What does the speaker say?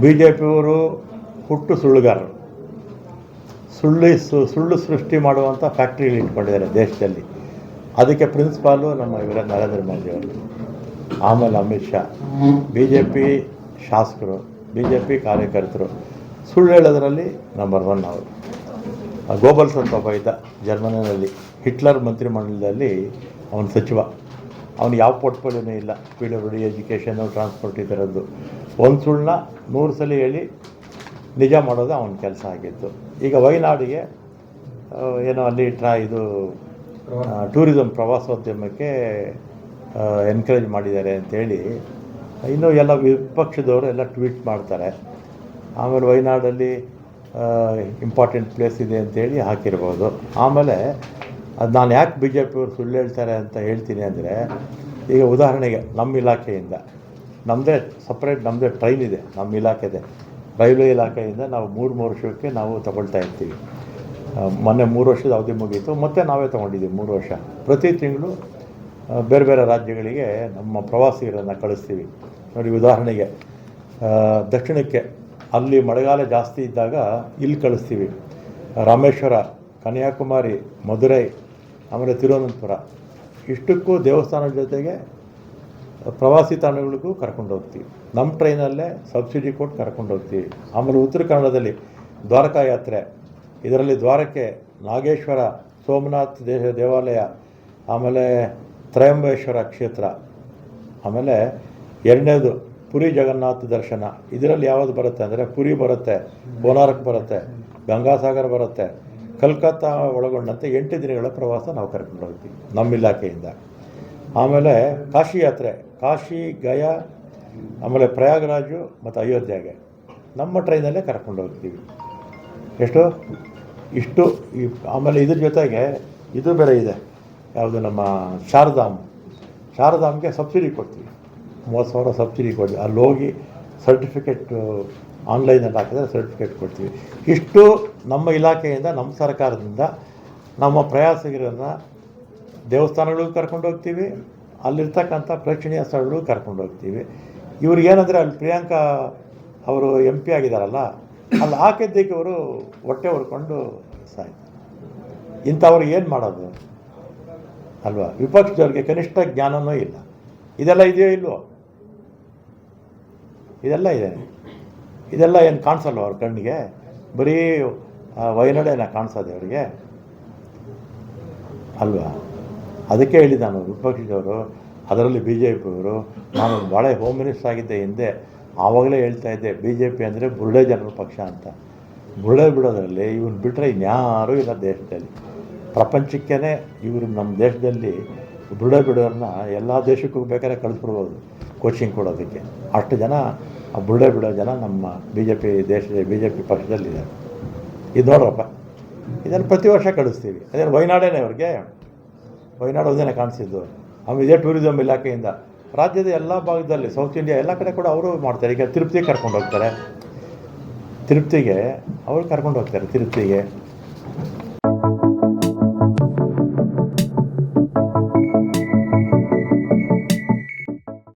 B J ಪಿಯವರು ಹುಟ್ಟು ಸುಳ್ಳುಗಾರರು. ಸುಳ್ಳು ಸು- ಸುಳ್ಳು ಸೃಷ್ಟಿ ಮಾಡುವಂಥ ಫ್ಯಾಕ್ಟ್ರಿಗಳು ಇಟ್ಕೊಂಡಿದ್ದಾರೆ ದೇಶದಲ್ಲಿ. ಅದಕ್ಕೆ ಪ್ರಿನ್ಸಿಪಾಲು ನಮ್ಮ ಇವರ ನರೇಂದ್ರ ಮೋದಿಯವರು ಆಮೇಲೆ Amit Shah. B J P ಶಾಸಕರು ಬಿ ಜೆ ಪಿ ಕಾರ್ಯಕರ್ತರು. ಸುಳ್ಳು ಹೇಳೋದ್ರಲ್ಲಿ ನಂಬರ್ ಒನ್ ಅವರು ಗೋಬಲ್ಸ್ ಅಂತ ಒಬ್ಬ ಇದ್ದ ಜರ್ಮನಿಯಲ್ಲಿ ಹಿಟ್ಲರ್ ಮಂತ್ರಿಮಂಡಲದಲ್ಲಿ ಅವನ ಸಚಿವ. ಅವನು ಯಾವ ಪೋರ್ಟ್ಫೋಲಿಯೋನೂ ಇಲ್ಲ. P W D education transport ಈ ಥರದ್ದು. ಒಂದು ಸುಳ್ಳನ್ನ ನೂರು ಸಲ ಹೇಳಿ ನಿಜ ಮಾಡೋದು ಅವನ ಕೆಲಸ ಆಗಿತ್ತು ಈಗ ವಯನಾಡಿಗೆ ಏನೋ ಅಲ್ಲಿ ಟ್ರಾ ಇದು ಟೂರಿಸಂ ಪ್ರವಾಸೋದ್ಯಮಕ್ಕೆ ಎನ್ಕರೇಜ್ ಮಾಡಿದ್ದಾರೆ ಅಂತೇಳಿ ಇನ್ನೂ ಎಲ್ಲ ವಿಪಕ್ಷದವರು ಎಲ್ಲ ಟ್ವೀಟ್ ಮಾಡ್ತಾರೆ. ಆಮೇಲೆ ವಯನಾಡಲ್ಲಿ ಇಂಪಾರ್ಟೆಂಟ್ ಪ್ಲೇಸ್ ಇದೆ ಅಂತೇಳಿ ಹಾಕಿರ್ಬೋದು. ಆಮೇಲೆ ಅದು ನಾನು ಯಾಕೆ ಬಿ ಜೆ ಪಿಯವರು ಸುಳ್ಳು ಹೇಳ್ತಾರೆ ಅಂತ ಹೇಳ್ತೀನಿ ಅಂದರೆ, ಈಗ ಉದಾಹರಣೆಗೆ ನಮ್ಮ ಇಲಾಖೆಯಿಂದ ನಮ್ಮದೇ ಸಪ್ರೇಟ್ ನಮ್ಮದೇ ಟ್ರೈನ್ ಇದೆ, ನಮ್ಮ ಇಲಾಖೆದೆ. ರೈಲ್ವೆ ಇಲಾಖೆಯಿಂದ ನಾವು ಮೂರು ಮೂರು ವರ್ಷಕ್ಕೆ ನಾವು ತಗೊಳ್ತಾ ಇರ್ತೀವಿ. ಮೊನ್ನೆ ಮೂರು ವರ್ಷದ ಅವಧಿ ಮುಗೀತು, ಮತ್ತೆ ನಾವೇ ತೊಗೊಂಡಿದ್ದೀವಿ ಮೂರು ವರ್ಷ. ಪ್ರತಿ ತಿಂಗಳು ಬೇರೆ ಬೇರೆ ರಾಜ್ಯಗಳಿಗೆ ನಮ್ಮ ಪ್ರವಾಸಿಗರನ್ನು ಕಳಿಸ್ತೀವಿ. ನೋಡಿ, ಉದಾಹರಣೆಗೆ ದಕ್ಷಿಣಕ್ಕೆ ಅಲ್ಲಿ ಮಳೆಗಾಲ ಜಾಸ್ತಿ ಇದ್ದಾಗ ಇಲ್ಲಿ ಕಳಿಸ್ತೀವಿ. ರಾಮೇಶ್ವರ, ಕನ್ಯಾಕುಮಾರಿ, ಮಧುರೈ ಆಮೇಲೆ ತಿರುವನಂತಪುರ. ಇಷ್ಟಕ್ಕೂ ದೇವಸ್ಥಾನದ ಜೊತೆಗೆ ಪ್ರವಾಸಿ ತಾಣಗಳಿಗೂ ಕರ್ಕೊಂಡು ಹೋಗ್ತೀವಿ. ನಮ್ಮ ಟ್ರೈನಲ್ಲೇ ಸಬ್ಸಿಡಿ ಕೊಟ್ಟು ಕರ್ಕೊಂಡು ಹೋಗ್ತೀವಿ. ಆಮೇಲೆ ಉತ್ತರ ಕನ್ನಡದಲ್ಲಿ ದ್ವಾರಕಾ ಯಾತ್ರೆ. ಇದರಲ್ಲಿ ದ್ವಾರಕೆ ನಾಗೇಶ್ವರ, ಸೋಮನಾಥ್ ದೇಶ ದೇವಾಲಯ, ಆಮೇಲೆ ತ್ರಯಂಬೇಶ್ವರ ಕ್ಷೇತ್ರ, ಆಮೇಲೆ ಎರಡನೇದು ಪುರಿ ಜಗನ್ನಾಥ ದರ್ಶನ. ಇದರಲ್ಲಿ ಯಾವುದು ಬರುತ್ತೆ ಅಂದರೆ ಪುರಿ ಬರುತ್ತೆ, ಕೋಲಾರಕ್ಕೆ ಬರುತ್ತೆ, ಗಂಗಾಸಾಗರ್ ಬರುತ್ತೆ ಕಲ್ಕತ್ತಾ ಒಳಗೊಂಡಂತೆ ಎಂಟು ದಿನಗಳ ಪ್ರವಾಸ ನಾವು ಕರ್ಕೊಂಡು ಹೋಗ್ತೀವಿ, ನಮ್ಮ ಇಲಾಖೆಯಿಂದ. ಆಮೇಲೆ ಕಾಶಿ ಯಾತ್ರೆ, ಕಾಶಿ, ಗಯಾ, ಆಮೇಲೆ ಪ್ರಯಾಗರಾಜು ಮತ್ತು ಅಯೋಧ್ಯೆಗೆ. ನಮ್ಮ ಟ್ರೈನಲ್ಲೇ ಕರ್ಕೊಂಡು ಹೋಗ್ತೀವಿ. ಎಷ್ಟು? ಇಷ್ಟು, ಈ ಆಮೇಲೆ ಇದ್ರ ಜೊತೆಗೆ ಇದು ಬೇರೆ ಇದೆ, ಯಾವುದು ನಮ್ಮ ಶಾರದಾಮ್. ಶಾರದಾಮ್ಗೆ ಸಬ್ಸಿಡಿ ಕೊಡ್ತೀವಿ. ಮೂವತ್ತು ಸಾವಿರ ಸಬ್ಸಿಡಿ ಕೊಡ್ತೀವಿ. ಅಲ್ಲಿ ಹೋಗಿ ಸರ್ಟಿಫಿಕೇಟ್ ಆನ್ಲೈನಲ್ಲಿ ಹಾಕಿದ್ರೆ ಸರ್ಟಿಫಿಕೇಟ್ ಕೊಡ್ತೀವಿ. ಇಷ್ಟು ನಮ್ಮ ಇಲಾಖೆಯಿಂದ, ನಮ್ಮ ಸರ್ಕಾರದಿಂದ ನಮ್ಮ ಪ್ರಯಾಸಿಗರನ್ನು ದೇವಸ್ಥಾನಗಳಿಗೂ ಕರ್ಕೊಂಡು ಹೋಗ್ತೀವಿ, ಅಲ್ಲಿರ್ತಕ್ಕಂಥ ಪ್ರೇಕ್ಷಣೀಯ ಸ್ಥಳಗಳಿಗೂ ಕರ್ಕೊಂಡು ಹೋಗ್ತೀವಿ. ಇವ್ರಿಗೇನಂದರೆ ಅಲ್ಲಿ ಪ್ರಿಯಾಂಕಾ ಅವರು ಎಂ ಪಿ ಆಗಿದ್ದಾರಲ್ಲ ಅಲ್ಲಿ ಹಾಕಿದ್ದಕ್ಕೆ ಅವರು ಹೊಟ್ಟೆ ಹೊಡ್ಕೊಂಡು ಸಾಯ್ತಾರೆ. ಇಂಥವ್ರು ಏನು ಮಾಡೋದು? ಅಲ್ವಾ? ವಿಪಕ್ಷದವ್ರಿಗೆ ಕನಿಷ್ಠ ಜ್ಞಾನವೂ ಇಲ್ಲ. ಇದೆಲ್ಲ ಇದೆಯೋ ಇಲ್ವೋ? ಇದೆಲ್ಲ ಇದೆ. ಇದೆಲ್ಲ ಏನು ಕಾಣಿಸಲ್ವ ಅವ್ರ ಕಣ್ಣಿಗೆ? ಬರೀ ವಯನಾಡೇನ ಕಾಣಿಸೋದೆ ಅವರಿಗೆ. ಅಲ್ವಾ? ಅದಕ್ಕೆ ಹೇಳಿದ ನಾನು ವಿಪಕ್ಷದವರು, ಅದರಲ್ಲಿ ಬಿ ಜೆ ಪಿಯವರು ನಾನು ಭಾಳ ಹೋಮ್ ಮಿನಿಸ್ಟರ್ ಆಗಿದ್ದೆ ಹಿಂದೆ, ಆವಾಗಲೇ ಹೇಳ್ತಾ ಇದ್ದೆ ಬಿ ಜೆ ಪಿ ಅಂದರೆ ಬುರುಡೆ ಜನರ ಪಕ್ಷ ಅಂತ. ಬುರುಡೆ ಬಿಡೋದ್ರಲ್ಲಿ ಇವನು ಬಿಟ್ಟರೆ ಇನ್ಯಾರೂ ಇಲ್ಲ ದೇಶದಲ್ಲಿ. ಪ್ರಪಂಚಕ್ಕೇ ಇವರು ನಮ್ಮ ದೇಶದಲ್ಲಿ ಬುರುಡೆ ಬಿಡೋರನ್ನ ಎಲ್ಲ ದೇಶಕ್ಕೂ ಬೇಕಾದ್ರೆ ಕಳಿಸ್ಬಿಡ್ಬೋದು ಕೋಚಿಂಗ್ ಕೊಡೋದಕ್ಕೆ. ಅಷ್ಟು ಜನ ಆ ಬುರುಡೆ ಬಿಡೋ ಜನ ನಮ್ಮ ಬಿ ಜೆ ಪಿ ದೇಶದ ಬಿ ಜೆ ಪಿ ಪಕ್ಷದಲ್ಲಿದ್ದಾರೆ. ಇದು ನೋಡ್ರಪ್ಪ. ಇದನ್ನು ಪ್ರತಿ ವರ್ಷ ಕಳಿಸ್ತೀವಿ. ಅದೇನು ವಯನಾಡೇನೆ ಅವ್ರಿಗೆ? ವಯನಾಡು ಒಂದೇನೆ ಕಾಣಿಸಿದ್ದು. ಆಮೇಲೆ ಇದೇ ಟೂರಿಸಂ ಇಲಾಖೆಯಿಂದ. ರಾಜ್ಯದ ಎಲ್ಲ ಭಾಗದಲ್ಲಿ ಸೌತ್ ಇಂಡಿಯಾ ಎಲ್ಲ ಕಡೆ ಕೂಡ ಅವರು ಮಾಡ್ತಾರೆ. ಈಗ ತಿರುಪ್ತಿಗೆ ಕರ್ಕೊಂಡು ಹೋಗ್ತಾರೆ. ತಿರುಪತಿಗೆ ಅವ್ರು ಕರ್ಕೊಂಡು ಹೋಗ್ತಾರೆ ತಿರುಪತಿಗೆ.